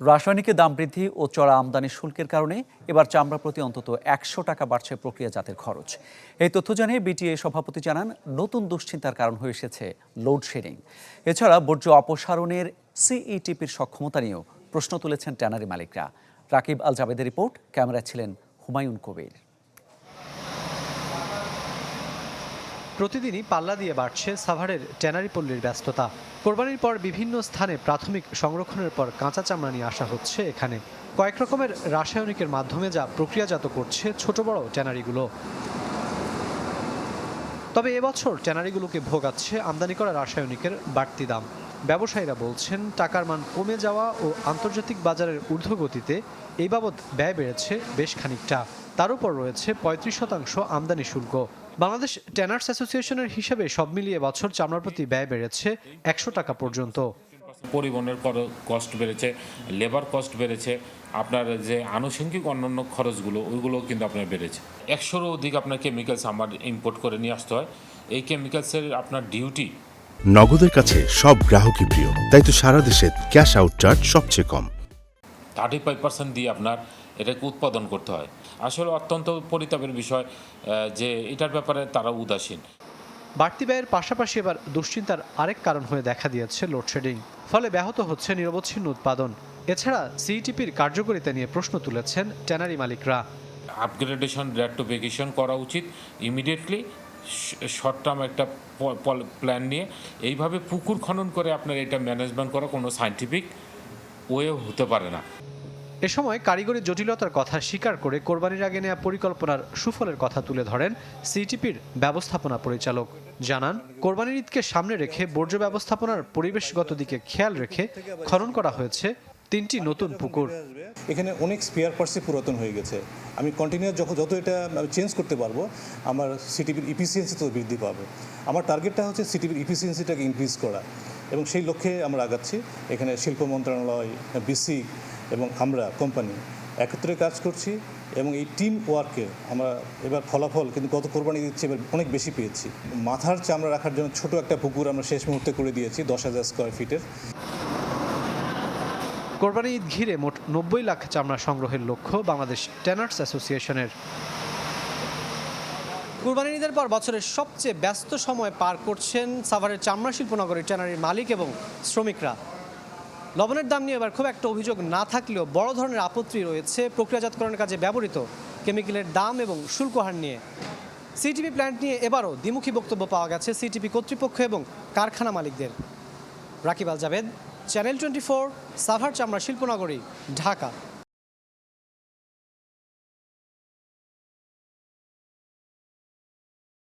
রাসায়নিকের দাম বৃদ্ধি ও চড়া আমদানি শুল্কের কারণে এবার চামড়া প্রতি অন্তত একশো টাকা বাড়ছে প্রক্রিয়াজাতের খরচ। এই তথ্য জানিয়ে বিটিএ সভাপতি জানান, নতুন দুশ্চিন্তার কারণ হয়ে এসেছে লোডশেডিং এছাড়া বর্জ্য অপসারণের সিইটিপির সক্ষমতা নিয়েও প্রশ্ন তুলেছেন ট্যানারি মালিকরা। রাকিব আল জাবেদের রিপোর্ট, ক্যামেরায় ছিলেন হুমায়ুন কবির। প্রতিদিনই পাল্লা দিয়ে বাড়ছে সাভারের ট্যানারি পল্লীর ব্যস্ততা। কোরবানির পর বিভিন্ন স্থানে প্রাথমিক সংরক্ষণের পর কাঁচা চামড়া নিয়ে আসা হচ্ছে এখানে। কয়েক রকমের রাসায়নিকের মাধ্যমে যা প্রক্রিয়াজাত করছে ছোট বড় ট্যানারিগুলো তবে এবছর ট্যানারিগুলোকে ভোগাচ্ছে আমদানি করা রাসায়নিকের বাড়তি দাম। ব্যবসায়ীরা বলছেন, টাকার মান কমে যাওয়া ও আন্তর্জাতিক বাজারের ঊর্ধ্বগতিতে এই বাবদ ব্যয় বেড়েছে বেশ খানিকটা। তার উপর রয়েছে পঁয়ত্রিশ শতাংশ আমদানি শুল্ক। বাংলাদেশ ট্যানার্স অ্যাসোসিয়েশনের হিসেবে সব মিলিয়ে বছর চামড়ার প্রতি ব্যয় বেড়েছে একশো টাকা পর্যন্ত। পরিবহনের কস্ট বেড়েছে লেবার কস্ট বেড়েছে আপনার যে আনুষঙ্গিক অন্যান্য খরচগুলো ওইগুলো কিন্তু আপনার বেড়েছে। একশোরও অধিক আপনার কেমিক্যালস আমার ইম্পোর্ট করে নিয়ে আসতে হয়। এই কেমিক্যালসের আপনার ডিউটি নগদের কাছে সব গ্রাহকই প্রিয় তাই তো সারা দেশে ক্যাশ আউট চার্জ সবচেয়ে কম। থার্টি ফাইভ পার্সেন্ট দিয়ে আপনার এটাকে উৎপাদন করতে হয়। আসলে অত্যন্ত পরিতাপের বিষয় যে এটার ব্যাপারে তারা উদাসীন। বাড়তি ব্যয়ের পাশাপাশি এবার দুশ্চিন্তার আরেক কারণ হয়ে দেখা দিয়েছে লোডশেডিং। ফলে ব্যাহত হচ্ছে নিরবচ্ছিন্ন উৎপাদন। এছাড়া সিইটিপির কার্যকারিতা নিয়ে প্রশ্ন তুলেছেন ট্যানারি মালিকরা। আপগ্রেডেশন রেক্টোফিকেশন করা উচিত ইমিডিয়েটলি। শর্ট টার্ম একটা প্ল্যান নিয়ে। এইভাবে পুকুর খনন করে আপনার এটা ম্যানেজমেন্ট করা কোনো সাইন্টিফিক ওয়ে হতে পারে না। এ সময় কারিগরি জটিলতার কথা স্বীকার করে কোরবানির আগে নেওয়া পরিকল্পনার সুফলের কথা তুলে ধরেন সিটিপির ব্যবস্থাপনা পরিচালক। জানান, কোরবানির ঈদকে সামনে রেখে বর্জ্য ব্যবস্থাপনার পরিবেশগত দিকে খেয়াল রেখে খনন করা হয়েছে তিনটি নতুন পুকুর। এখানে অনেক স্পেয়ার পার্টসই পুরাতন হয়ে গেছে। আমি কন্টিনিউ যখন যত এটা চেঞ্জ করতে পারব, আমার সিটিপির ইফিসিয়েন্সি তো বৃদ্ধি পাবে। আমার টার্গেটটা হচ্ছে সিটিভির ইফিসিয়েন্সিটাকে ইনক্রিজ করা এবং সেই লক্ষ্যে আমরা আগাচ্ছি। এখানে শিল্প মন্ত্রণালয় বিসি এবং আমরা কোম্পানি একত্রে কাজ করছি এবং এই টিম ওয়ার্কে আমরা এবার ফলাফল কিন্তু গত কোরবানি দিচ্ছি এবার অনেক বেশি পেয়েছি। মাথার চামড়া রাখার জন্য ছোট একটা পুকুর আমরা শেষ মুহূর্তে করে দিয়েছি দশ হাজার স্কোয়ার ফিটের কোরবানি ঈদ ঘিরে মোট নব্বই লাখ চামড়া সংগ্রহের লক্ষ্য বাংলাদেশ ট্যানার্স অ্যাসোসিয়েশনের। কুরবানি ঈদের পর বছরের সবচেয়ে ব্যস্ত সময় পার করছেন সাভারের চামড়া শিল্পনগরীর ট্যানারির মালিক এবং শ্রমিকরা। লবণের দাম নিয়ে এবার খুব একটা অভিযোগ না থাকলেও বড় ধরনের আপত্তি রয়েছে প্রক্রিয়াজাতকরণের কাজে ব্যবহৃত কেমিক্যালের দাম এবং শুল্ক হার নিয়ে। সিটিপি প্ল্যান্ট নিয়ে এবারও দ্বিমুখী বক্তব্য পাওয়া গেছে সিটিপি কর্তৃপক্ষ এবং কারখানা মালিকদের। Rakibul Javed channel twenty four, Savar চামড়া, শিল্পনগরী, ঢাকা।